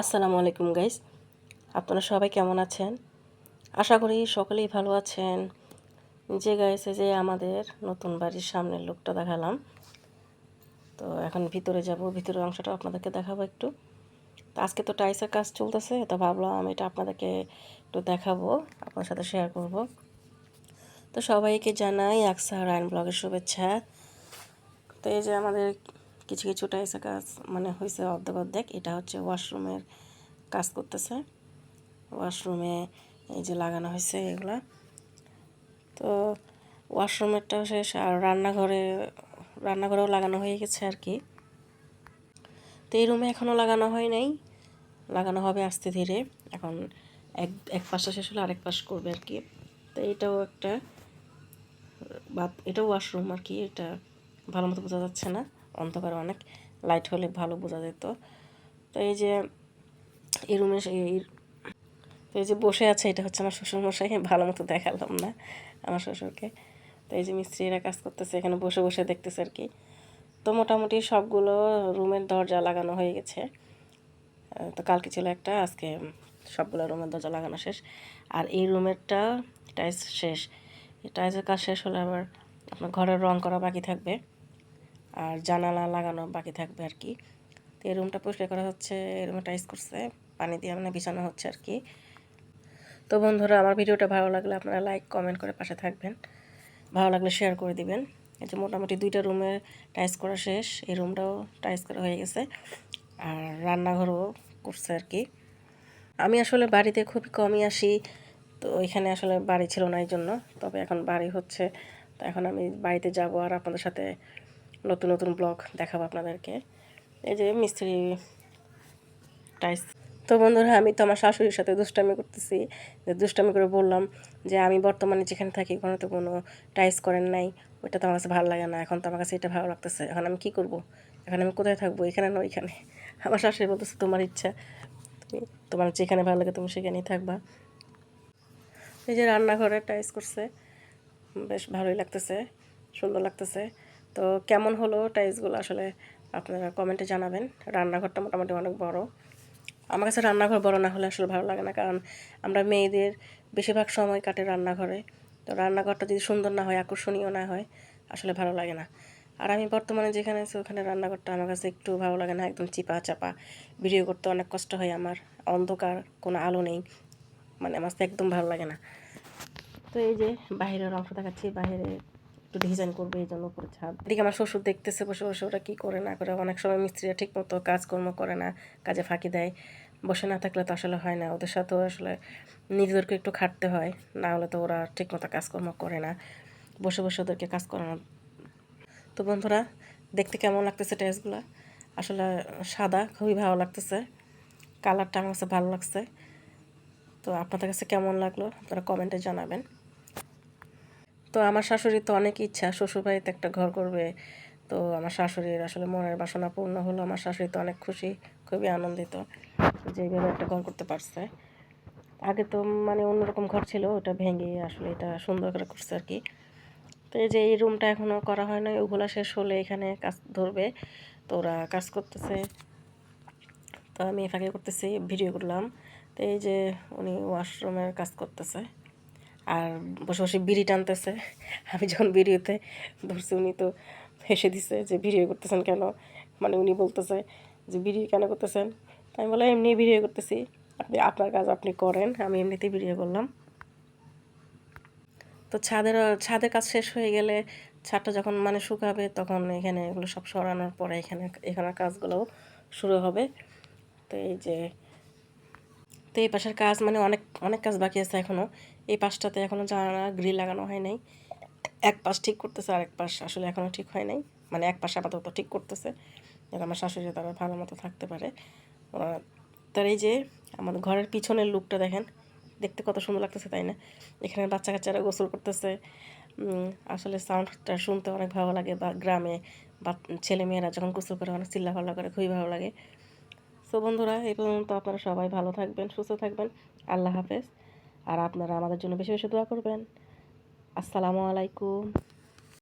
আসসালামু আলাইকুম গাইস আপনারা সবাই কেমন আছেন? আশা করি সকলেই ভালো আছেন। যে গাইছে যে আমাদের নতুন বাড়ির সামনের লোকটা দেখালাম। তো এখন ভিতরে যাব, ভিতরের অংশটা আপনাদেরকে দেখাবো একটু। তো আজকে তো টাইসের কাজ চলতেছে, তো ভাবলাম এটা আপনাদেরকে একটু দেখাবো, আপনার সাথে শেয়ার করব। তো সবাইকে জানাই আকসা রায়ন ব্লগের শুভেচ্ছা। তো এই যে আমাদের কিছু কিছু টাইসের কাজ মানে হয়েছে অর্ধেক অর্ধেক এটা হচ্ছে ওয়াশরুমের কাজ করতেছে। ওয়াশরুমে এই যে লাগানো হয়েছে এগুলা। তো ওয়াশরুমেরটাও শেষ। আর রান্নাঘরে, রান্নাঘরেও লাগানো হয়ে গেছে আর কি তো এই রুমে এখনও লাগানো হয় নাই। লাগানো হবে আস্তে ধীরে। এখন এক এক পাশটা শেষ হলে আরেক পাশ করবে আর কি তো এটাও একটা, বাথ, এটাও ওয়াশরুম আর কি এটা ভালো মতো বোঝা যাচ্ছে না। অন্ধকার অনেক লাইট হলে ভালো বোঝা যেত। তো এই যে, এই রুমে এই, তো এই যে বসে আছে, এটা হচ্ছে আমার শ্বশুরমশাই ভালো মতো দেখালাম না আমার শ্বশুরকে। তো এই যে মিস্ত্রিরা কাজ করতেছে, এখানে বসে বসে দেখতেছে আর কি। তো মোটামুটি সবগুলো রুমের দরজা লাগানো হয়ে গেছে। তো কালকে ছিল একটা, আজকে সবগুলো রুমের দরজা লাগানো শেষ। আর এই রুমেরটা টাইলস শেষ। টাইলসের কাজ শেষ হলে আবার আপনার ঘরের রং করা বাকি থাকবে। আর জানালা লাগানো বাকি থাকবে আর কি। তো এই রুমটা পরিষ্কার করা হচ্ছে রুমে টাইস করছে, পানি দিয়ে মানে বিছানো হচ্ছে আর কি। তো বন্ধুরা, আমার ভিডিওটা ভালো লাগলে আপনারা লাইক কমেন্ট করে পাশে থাকবেন। ভালো লাগলে শেয়ার করে দিবেন। এই যে মোটামুটি দুইটা রুমে টাইস করা শেষ, এই রুমটাও টাইস করা হয়ে গেছে। আর রান্নাঘরও করছে আর কি। আমি আসলে বাড়িতে খুবই কমই আসি, তো এখানে আসলে বাড়ি ছিল না এই জন্য। তবে এখন বাড়ি হচ্ছে, তো এখন আমি বাড়িতে যাব আর আপনাদের সাথে নতুন নতুন ব্লগ দেখাবো আপনাদেরকে। এই যে মিস্ত্রি টাইস। তো বন্ধুরা, আমি তো আমার শাশুড়ির সাথে দুষ্টামি করতেছি। যে দুষ্টামি করে বললাম যে আমি বর্তমানে যেখানে থাকি ওখানে তো কোনো টাইস করেন নাই। ওইটা তো আমার কাছে ভালো লাগে না। এখন তো আমার কাছে এটা ভালো লাগতেছে। এখন আমি কি করব? এখন আমি কোথায় থাকব? এখানে না ওইখানে? আমার শাশুড়ি বলতেছে, তোমার ইচ্ছা, তুমি তোমার যেখানে ভালো লাগে তুমি সেখানেই থাকবা। এই যে রান্নাঘরে টাইস করছে। বেশ ভালোই লাগতেছে, সুন্দর লাগতেছে। তো কেমন হলো টাইলসগুলো আসলে আপনারা কমেন্টে জানাবেন। রান্নাঘরটা মোটামুটি অনেক বড়। আমার কাছে রান্নাঘর বড় না হলে আসলে ভালো লাগে না, কারণ আমরা মেয়েদের বেশিরভাগ সময় কাটে রান্নাঘরে। তো রান্নাঘরটা যদি সুন্দর না হয়, আকর্ষণীয় না হয়, আসলে ভালো লাগে না। আর আমি বর্তমানে যেখানে আছি, ওখানে রান্নাঘরটা আমার কাছে একটু ভালো লাগে না, একদম চিপা চাপা ভিডিও করতে অনেক কষ্ট হয় আমার, অন্ধকার, কোনো আলো নেই। মানে আমার একদম ভালো লাগে না। তো এই যে বাইরের অংশ দেখাচ্ছি, বাইরে একটু ডিজাইন করবে, এই জন্য উপরে ছাদ। এদিকে আমার শ্বশুর দেখতেছে বসে বসে ওরা কী করে না করে, অনেক সময় মিস্ত্রিরা ঠিক মতো কাজকর্ম করে না, কাজে ফাঁকি দেয়। বসে না থাকলে তো আসলে হয় না, ওদের সাথেও আসলে নিজেদেরকে একটু খাটতে হয়, না হলে তো ওরা ঠিক মতো কাজকর্ম করে না। বসে বসে ওদেরকে কাজ করানো। তো বন্ধুরা, দেখতে কেমন লাগতেছে টাইলসগুলো আসলে সাদা, খুবই ভালো লাগতেছে। কালারটা আমার কাছে ভালো লাগছে। তো আপনাদের কাছে কেমন লাগল? আপনারা কমেন্টে জানাবেন। তো আমার শাশুড়ি তো অনেক ইচ্ছা, শ্বশুরবাড়িতে একটা ঘর করবে। তো আমার শাশুড়ির আসলে মনের বাসনা পূর্ণ হলো, আমার শাশুড়ি তো অনেক খুশি, খুবই আনন্দিত যে এইভাবে একটা ঘর করতে পারছে। আগে তো মানে অন্যরকম ঘর ছিল, ওটা ভেঙে আসলে এটা সুন্দর করে করছে আর কি। তো এই যে এই রুমটা এখনও করা হয় না ওগুলো শেষ হলে এখানে কাজ ধরবে, তো ওরা কাজ করতেছে। তো আমি ফাঁকে করতেছি ভিডিও করলাম। তো এই যে উনি ওয়াশরুমের কাজ করতেছে। আর বসে বসে বিড়ি টানতেছে। আমি যখন ভিডিওতে ধরছি, উনি তো হেসে দিছে যে, ভিডিও করতেছেন কেন? মানে উনি বলতেছে যে, ভিডিও কেন করতেছেন? আমি বললাম এমনি ভিডিও করতেছি। আপনি, আপনার কাজ আপনি করেন। আমি এমনিতেই ভিডিও করলাম। তো ছাদের ছাদের কাজ শেষ হয়ে গেলে ছাদটা যখন মানে শুকাবে, তখন এখানে এগুলো সব সরানোর পরে এখানে, এখানের কাজগুলোও শুরু হবে। তো এই যে তো এই পাশের কাজ মানে অনেক অনেক কাজ বাকি আছে এখনও এই পাশটাতে এখনও জানালা, গ্রিল লাগানো হয় নাই। এক পাশ ঠিক করতেছে আর এক পাশ আসলে এখনও ঠিক হয় নাই। মানে এক পাশে আপাতত ঠিক করতেছে, যাতে আমার শাশুড়ি তারা ভালো মতো থাকতে পারে। তার এই যে আমাদের ঘরের পিছনের লুকটা দেখেন, দেখতে কত সুন্দর লাগতেছে, তাই না? এখানে বাচ্চা কাচ্চারা গোসল করতেছে। আসলে সাউন্ডটা শুনতে অনেক ভালো লাগে বা গ্রামে বা ছেলেমেয়েরা যখন গোসল করে, অনেক চিল্লা ভালো করে, খুবই ভালো লাগে। সো বন্ধুরা, এই পর্যন্ত আপনারা সবাই ভালো থাকবেন, সুস্থ থাকবেন। আল্লাহ হাফেজ। আর আপনারা আমাদের জন্য বেশি বেশি দোয়া করবেন। আসসালামু আলাইকুম।